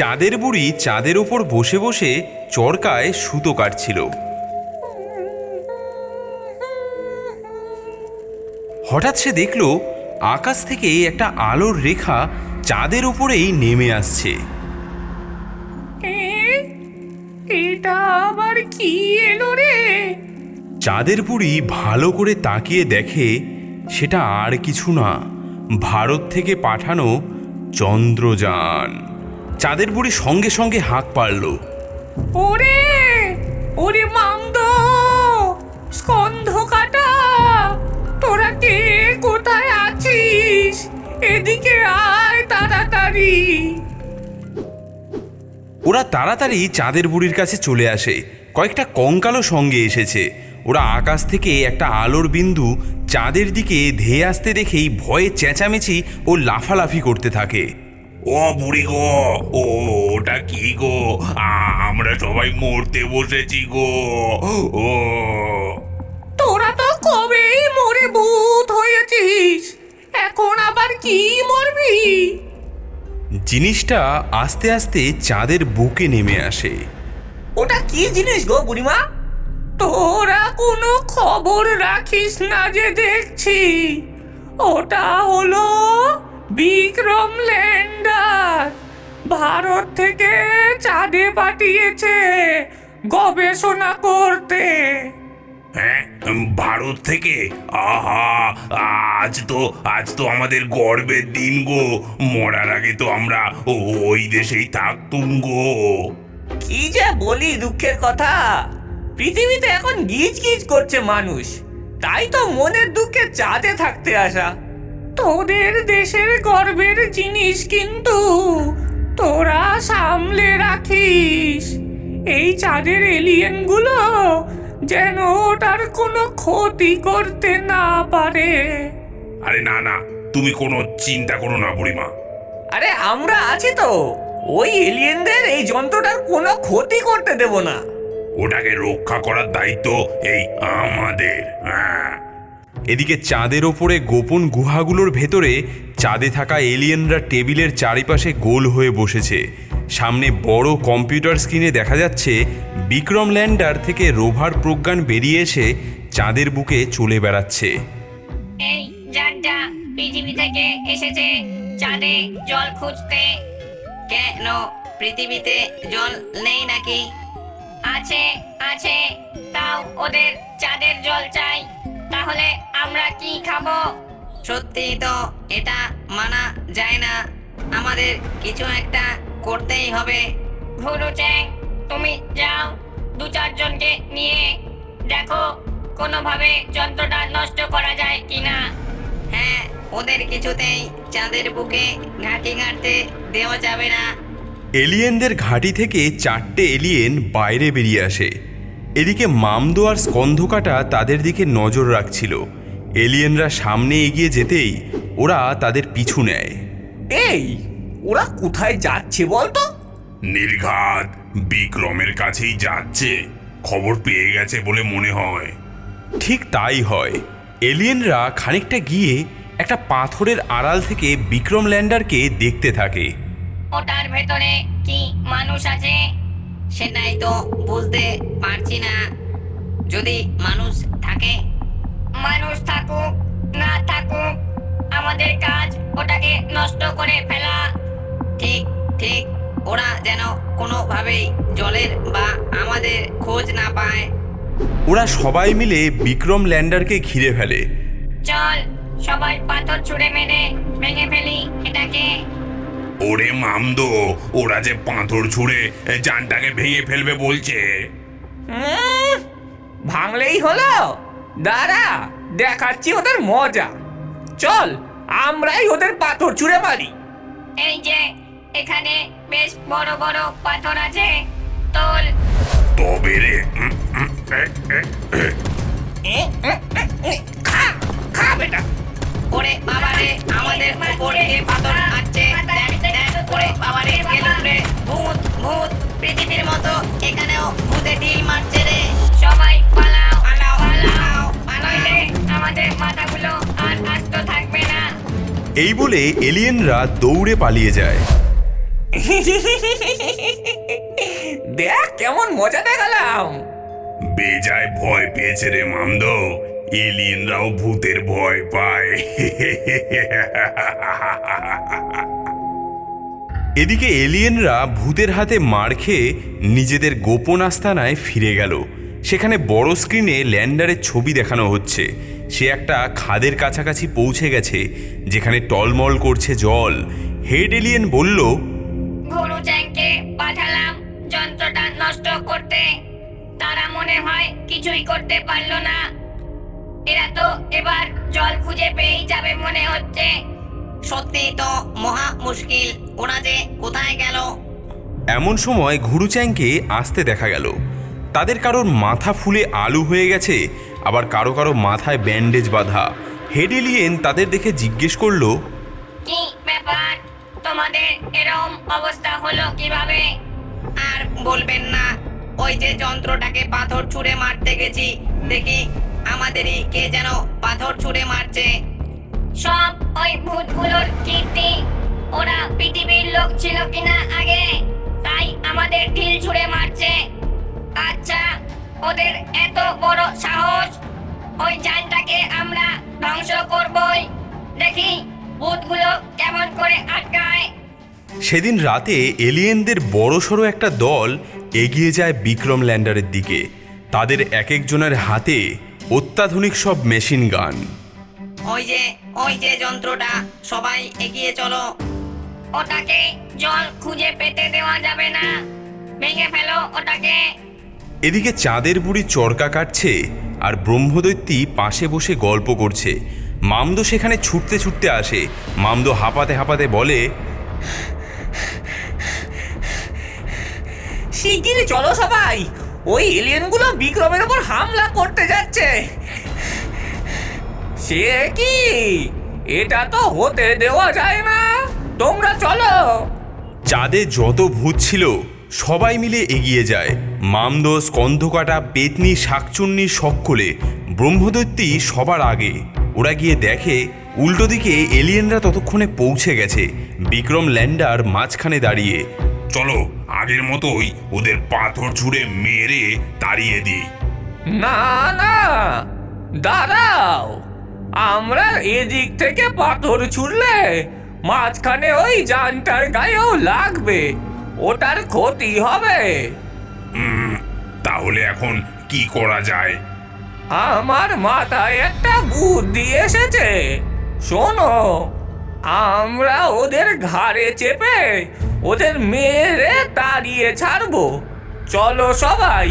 চাঁদের বুড়ি চাঁদের ওপর বসে বসে চরকায় সুতো কাটছিল। হঠাৎ সে দেখল আকাশ থেকে একটা আলোর রেখা চাঁদের উপরেই নেমে আসছে। এটা আবার কি এলো রে? চাঁদের বুড়ি ভালো করে তাকিয়ে দেখে সেটা আর কিছু না ভারত থেকে পাঠানো চন্দ্রযান। চাঁদের বুড়ি সঙ্গে সঙ্গে হাঁক পারল ওরে ওরে মামদ স্কন্ধ কাটা তোরা কে? কোথায় আছিস? এদিকে আয় তাড়াতাড়ি। ওরা তাড়াতাড়ি চাঁদের বুড়ির কাছে চলে আসে। কয়েকটা কঙ্কালও সঙ্গে এসেছে। ওরা আকাশ থেকে একটা আলোর বিন্দু চাঁদের দিকে ধেয়ে আসতে দেখেই ভয়ে চেঁচামেচি ও লাফালাফি করতে থাকে। ও বুড়ি গো ও ওটা কি গো? আমরা সবাই মরতে বসেছি গো। ও। তোরা তো কবেই মরে ভূত হয়েছিস। এখন আবার কি মরবি? জিনিসটা আস্তে আস্তে চাঁদের বুকে নেমে আসে। ওটা কি জিনিস গো বুড়িমা? তোরা কোনো খবর রাখিস না যে দেখছি। ওটা হলো বিক্রম ল্যান্ডার ভারত থেকে চাঁদে পাঠিয়েছে গবেষণা করতে। হ্যাঁ ভারত থেকে? আহা আজ তো আজ তো আমাদের গর্বের দিন গো। মরার আগে তো আমরা ওই দেশেই থাকতুম গো। কি যে বলি দুঃখের কথা? পৃথিবীতে এখন গিজ গিজ করছে মানুষ। তাই তো মনের দুঃখে চাঁদে থাকতে আসা। তোদের দেশের গর্বের জিনিস কিন্তু তোরা সামলে রাখিস। এই চাঁদের এলিয়েনগুলো যেন ওটার কোনো ক্ষতি করতে না পারে। আরে না না তুমি কোনো চিন্তা করো না বুড়িমা। আরে আমরা আছি তো। ওই এলিয়েনদের এই যন্ত্রটার কোনো ক্ষতি করতে দেব না। ওটাকে রক্ষা করার দায়িত্ব এই আমাদের হ্যাঁ। এদিকে চাঁদের ওপরে গোপন গুহাগুলোর ভেতরে চাঁদে থাকা এলিয়েনরা টেবিলের চারিপাশে গোল হয়ে বসেছে। সামনে বড় কম্পিউটার স্ক্রিনে দেখা যাচ্ছে, বিক্রম ল্যান্ডার থেকে রোভার প্রজ্ঞান বেরিয়ে এসে চাঁদের বুকে চলে বেড়াচ্ছে। এই যানটা পৃথিবী থেকে এসেছে, চাঁদে জল খুঁজতে। কেন পৃথিবীতে জল নেই নাকি? আছে আছে, তাও ওদের চাঁদের জল চাই। তাহলে আমরা কি খাব? সত্যি তো এটা মানা যায় না। আমাদের কিছু একটা করতেই হবে। ভুরু চ্যাং তুমি যাও। দু চারজনকে নিয়ে দেখো কোনোভাবে যন্ত্রটা নষ্ট করা যায় কিনা। হ্যাঁ ওদের কিছুতেই চাঁদের বুকে ঘাঁটি ঘাঁটতে দেওয়া যাবে না। এলিয়েনদের ঘাঁটি থেকে চারটে এলিয়েন বাইরে বেরিয়ে আসে। এদিকে মামদো আর স্কন্ধকাটা তাদের দিকে নজর রাখছিল। এলিয়েনরা সামনে এগিয়ে যেতেই ওরা তাদের পিছু নেয়। এই ওরা কোথায় যাচ্ছে বলতো? নির্ঘাত বিক্রমের কাছেই যাচ্ছে। খবর পেয়ে গেছে বলে মনে হয়। ঠিক তাই হয়। এলিয়েনরা খানিকটা গিয়ে একটা পাথরের আড়াল থেকে বিক্রম ল্যান্ডারকে দেখতে থাকে। ওটার ভেতরে কি মানুষ আছে? সেটাই তো বুঝতে পারছি না। যদি মানুষ থাকে? মানুষ থাকুক না থাকুক আমাদের কাজ ওটাকে নষ্ট করে ফেলা। ঠিক ঠিক ওরা যেন কোনোভাবেই জলের বা আমাদের খোঁজ না পায়। ওরা সবাই মিলে বিক্রম ল্যান্ডারকে ঘিরে ফেলে। চল সবাই পাথর ছুঁড়ে মেরে ভেঙে ফেলি এটাকে। ওরে মামদো ওরা যে পাথর ছুঁড়ে যানটাকে ভেঙে ফেলবে বলছে। ভাঙলেই হলো। দাঁড়া দেখাচ্ছি ওদের মজা। চল আমরাই ওদের পাথর ছুঁড়ে মারি। এই যে এখানে বেশ বড় বড় পাথর আছে। তোল। তবে রে খা খা বেটা। ওরে বাবারে আমাদের উপর দিয়ে পাথর ভূত পৃথিবীর মতো এখানেও ভূতে ঢিল মারছে রে। সবাই পালাও পালাও পালাও পালাইলে আমাদের মাথাগুলো আর আস্ত থাকবে না। এই বলে এলিয়েনরা দৌড়ে পালিয়ে যায়। দেখ কেমন মজা দেখালাম। বেজায় ভয় পেয়েছে রে মামদ। এলিয়েনরাও ভূতের ভয় পায়। এদিকে এলিয়েনরা ভূতের হাতে মার খেয়ে নিজেদের গোপন আস্তানায় ফিরে গেল। সেখানে বড় স্ক্রিনে ল্যান্ডারের ছবি দেখানো হচ্ছে। সে একটা খাদের কাছাকাছি পৌঁছে গেছে, যেখানে টলমল করছে জল। হেড এলিয়েন বলল পাঠালাম। যন্ত্রটা নষ্ট করতে তারা মনে হয় কিছুই করতে পারল না। এরা তো এবার জল খুঁজে পেয়েই যাবে মনে হচ্ছে। সত্যি তো মহা মুশকিল। ওরা যে কোথায় গেল? এমন সময় ঘুরুচ্যাংকে আসতে দেখা গেল। তাদের কারোর মাথা ফুলে আলু হয়ে গেছে আবার কারও কারও মাথায় ব্যান্ডেজ বাঁধা। হেড এলিয়েন তাদের দেখে জিজ্ঞেস করল কি ব্যাপার? তোমাদের এরম অবস্থা হলো কীভাবে? আর বলবেন না ওই যে যন্ত্রটাকে পাথর ছুঁড়ে মারতে গেছি। দেখি আমাদেরই কে যেন পাথর ছুঁড়ে মারছে। সব ওই ভূতগুলোর কীর্তি। ওরা পৃথিবীর লোক ছিল কিনা আগে? তাই আমাদের ঢিল ছুঁড়ে মারছে। আচ্ছা ওদের এত বড় সাহস? ওই যানটাকে আমরা ধ্বংস করবই। দেখি ভূতগুলো কেমন করে আটকায়। সেদিন রাতে এলিয়েনদের বড়সড় একটা দল এগিয়ে যায় বিক্রম ল্যান্ডারের দিকে। তাদের এক একজনের হাতে অত্যাধুনিক সব মেশিন গান। ওই যে ওই যে যন্ত্রটা সবাই এগিয়ে চলো। ওটাকে জল খুঁজে পেতে দেওয়া যাবে না। ভেঙে ফেলো ওটাকে। এদিকে চাঁদের বুড়ি চরকা কাটছে আর ব্রহ্মদৈত্যী পাশে বসে গল্প করছে। মামদো সেখানে ছুটতে ছুটতে আসে। মামদো হাঁপাতে হাঁপাতে বলে শিগগিরই চলো সবাই। ওই এলিয়েনগুলো বিক্রমের উপর হামলা করতে যাচ্ছে। সে কি? এটা তো হতে দেওয়া যায় না। তোমরা চলো। চাঁদে যত ভূত ছিল সবাই মিলে এগিয়ে যায়। মামদো স্কন্ধকাটা পেতনি শাকচুন্নি সকলে ব্রহ্মদৈত্যী সবার আগে। ওরা গিয়ে দেখে উল্টো দিকে এলিয়েনরা ততক্ষণে পৌঁছে গেছে। বিক্রম ল্যান্ডার মাঝখানে দাঁড়িয়ে চলো আগের মতোই ওদের পাথর ছুঁড়ে মেরে তাড়িয়ে দিই। না না দাঁড়াও। আমরা এদিক থেকে পাথর ছুড়লে মাঝখানে ওই যানটার গায়েও লাগবে। ওটার ক্ষতি হবে। তাহলে এখন কি করা যায়? আমার মাথায় একটা বুদ্ধি এসেছে। শোনো আমরা ওদের ঘাড়ে চেপে ওদের মেরে তাড়িয়ে ছাড়বো। চলো সবাই।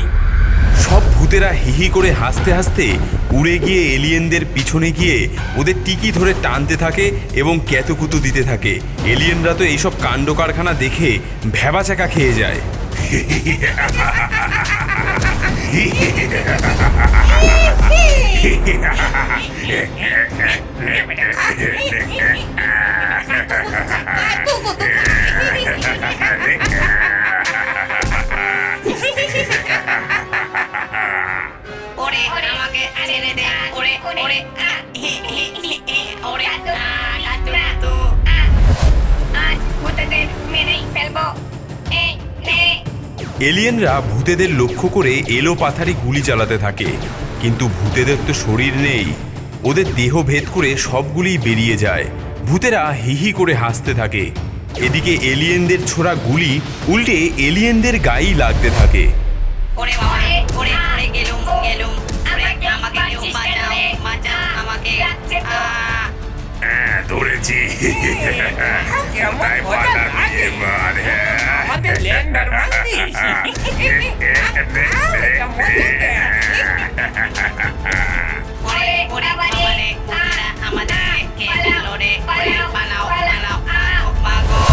সব ভূতেরা হিহি করে হাসতে হাসতে উড়ে গিয়ে এলিয়েনদের পিছনে গিয়ে ওদের টিকি ধরে টানতে থাকে এবং ক্যাতকুতু দিতে থাকে এলিয়েনরা তো এইসব কাণ্ড কারখানা দেখে ভ্যাবাচাকা খেয়ে যায় ওরে ওরে আ, হি, হি, হি, হি, ওরে আ, কাতু, কাতু, আ। আজ ভূতেদের মেরেই ফেলব। এই নে। এলিয়েনরা ভূতেদের লক্ষ্য করে এলো পাথারি গুলি চালাতে থাকে। কিন্তু ভূতেদের তো শরীর নেই। ওদের দেহ ভেদ করে সবগুলিই বেরিয়ে যায়। ভূতেরা হিহি করে হাসতে থাকে। এদিকে এলিয়েনদের ছোড়া গুলি উল্টে এলিয়েনদের গায়েই লাগতে থাকে। ওরে বাবা ওরে ওরে গেলুম গেলুম। মাগো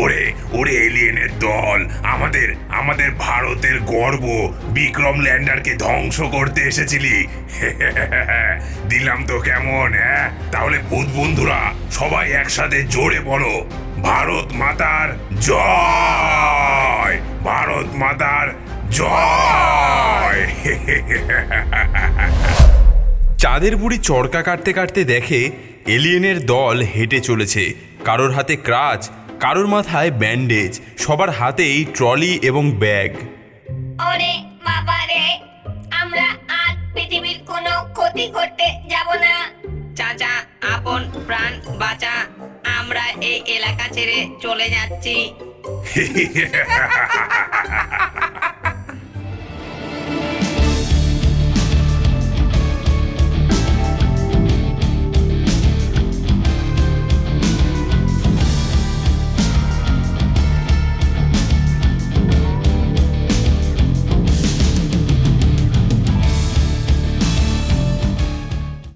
ওরে ওরে এলিয়েনের দল। আমাদের আমাদের ভারতের গর্ব। বিক্রম ল্যান্ডারকে ধ্বংস করতে এসেছিলি। দিলাম তো কেমন হ্যাঁ? তাহলে ভূত বন্ধুরা, সবাই একসাথে জোরে বলো, ভারত মাতার জয়! ভারত মাতার জয়! চাঁদের বুড়ি চরকা কাটতে কাটতে দেখে এলিয়েনের দল হেঁটে চলেছে। কারোর হাতে ক্রাচ, কারোর মাথায় ব্যান্ডেজ, সবার হাতেই ট্রলি এবং ব্যাগ। আমরা আর পৃথিবীর ক্ষতি করতে যাব না। চাচা আপন প্রাণ বাঁচা আমরা এই এলাকা ছেড়ে চলে যাচ্ছি।